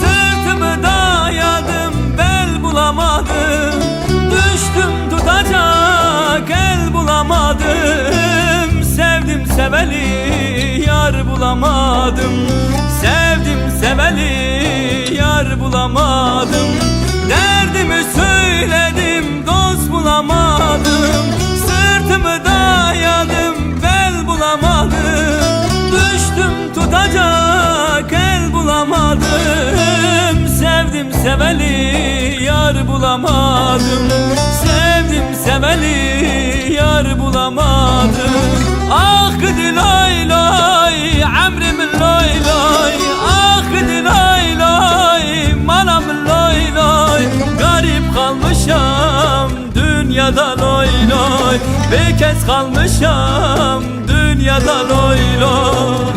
Sırtımı dayadım bel bulamadım. Düştüm tutacak el bulamadım. Sevdim seveli yar bulamadım. Sevdim seveli yar bulamadım Sevdim seveli yar bulamadım. Sevdim seveli yar bulamadım. Ah gidi lay lay Emrimin lay lay. Ah gidi lay lay Manamın lay lay. Garip kalmışam dünyada loy Bir kez kalmışam dünyada loy loy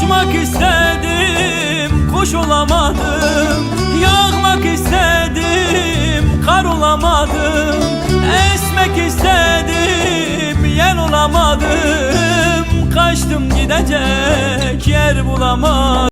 Uçmak istedim kuş olamadım. Yağmak istedim kar olamadım. Esmek istedim yel olamadım. Kaçtım gidecek yer bulamadım